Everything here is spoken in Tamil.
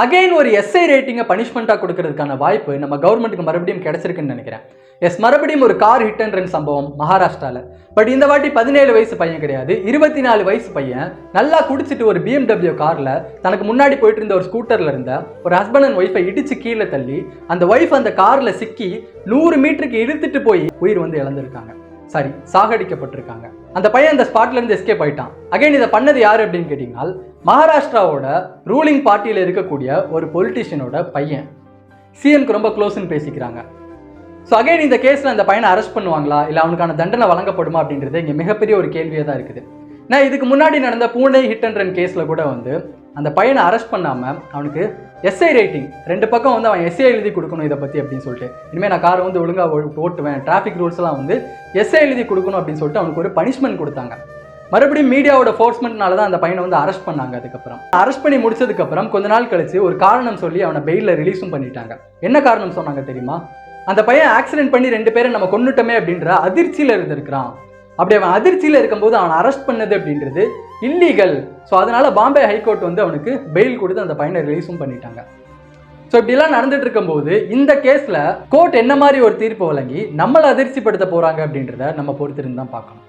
அகைன் ஒரு எஸ்ஐ ரேட்டிங்கை பனிஷ்மெண்ட்டாக கொடுக்கறதுக்கான வாய்ப்பு நம்ம கவர்மெண்ட்டுக்கு மறுபடியும் கிடைச்சிருக்குன்னு நினைக்கிறேன். எஸ் மறுபடியும் ஒரு கார் ஹிட் அண்ட் ரன் சம்பவம் மகாராஷ்டிராவில் பட் இந்த வாட்டி பதினேழு வயசு பையன் கிடையாது. இருபத்தி நாலு வயசு பையன் நல்லா குடிச்சிட்டு ஒரு பிஎம்டபிள்யூ காரில் தனக்கு முன்னாடி போயிட்டு இருந்த ஒரு ஸ்கூட்டரில் இருந்த ஒரு ஹஸ்பண்ட் அண்ட் ஒய்ஃபை இடித்து கீழே தள்ளி அந்த ஒய்ஃப் அந்த காரில் சிக்கி நூறு மீட்டருக்கு இழுத்துட்டு போய் உயிர் வந்து இழந்திருக்காங்க. சாரி சாகடிக்கப்பட்டிருக்காங்க. அந்த பையன் அந்த ஸ்பாட்ல இருந்து எஸ்கேப் ஆயிட்டான். அகைன் இதை பண்ணது யாரு அப்படின்னு கேட்டீங்கன்னா மகாராஷ்டிராவோட ரூலிங் பார்ட்டியில் இருக்கக்கூடிய ஒரு பொலிட்டிஷியனோட பையன். சிஎம்க்கு ரொம்ப க்ளோஸ்ன்னு பேசிக்கிறாங்க. ஸோ அகைன் இந்த கேஸில் அந்த பையனை அரெஸ்ட் பண்ணுவாங்களா? இல்லை அவனுக்கான தண்டனை வழங்கப்படுமா அப்படின்றது இங்கே மிகப்பெரிய ஒரு கேள்வியாக தான் இருக்குது. நான் இதுக்கு முன்னாடி நடந்த பூனே ஹிட் அண்ட் ரன் கேஸில் கூட வந்து அந்த பையனை அரெஸ்ட் பண்ணாமல் அவனுக்கு எஸ்ஐ ரேட்டிங் ரெண்டு பக்கம் வந்து அவன் எஸ்ஐ எழுதி கொடுக்கணும் இதை பற்றி அப்படின்னு சொல்லிட்டு. இனிமேல் நான் காரை வந்து ஒழுங்காக ஓட்டுவேன். டிராஃபிக் ரூல்ஸ்லாம் வந்து எஸ்ஐ எழுதி கொடுக்கணும் அப்படின்னு சொல்லிட்டு அவனுக்கு ஒரு பனிஷ்மெண்ட் கொடுத்தாங்க. மறுபடியும் மீடியாவோட ஃபோர்ஸ்மெண்ட்னால தான் அந்த பையனை வந்து அரெஸ்ட் பண்ணாங்க அதுக்கப்புறம். அரெஸ்ட் பண்ணி முடிச்சதுக்கப்புறம் கொஞ்ச நாள் கழிச்சு ஒரு காரணம் சொல்லி அவனை பெயிலில் ரிலீஸும் பண்ணிட்டாங்க. என்ன காரணம் சொன்னாங்க தெரியுமா? அந்த பையன் ஆக்சிடென்ட் பண்ணி ரெண்டு பேரை நம்ம கொன்னுட்டோமே அப்படின்ற அதிர்ச்சியில் இருந்திருக்கிறான். அப்படி அவன் அதிர்ச்சியில் இருக்கும்போது அவனை அரெஸ்ட் பண்ணது அப்படின்றது இல்லீகல். ஸோ அதனால் பாம்பே ஹைகோர்ட் வந்து அவனுக்கு பெயில் கொடுத்து அந்த பையனை ரிலீஸும் பண்ணிட்டாங்க. ஸோ இப்படிலாம் நடந்துட்டு இருக்கும்போது இந்த கேஸில் கோர்ட் என்ன மாதிரி ஒரு தீர்ப்பு வழங்கி நம்மளை அதிர்ச்சிப்படுத்த போகிறாங்க அப்படின்றத நம்ம பொறுத்திருந்து தான் பார்க்கணும்.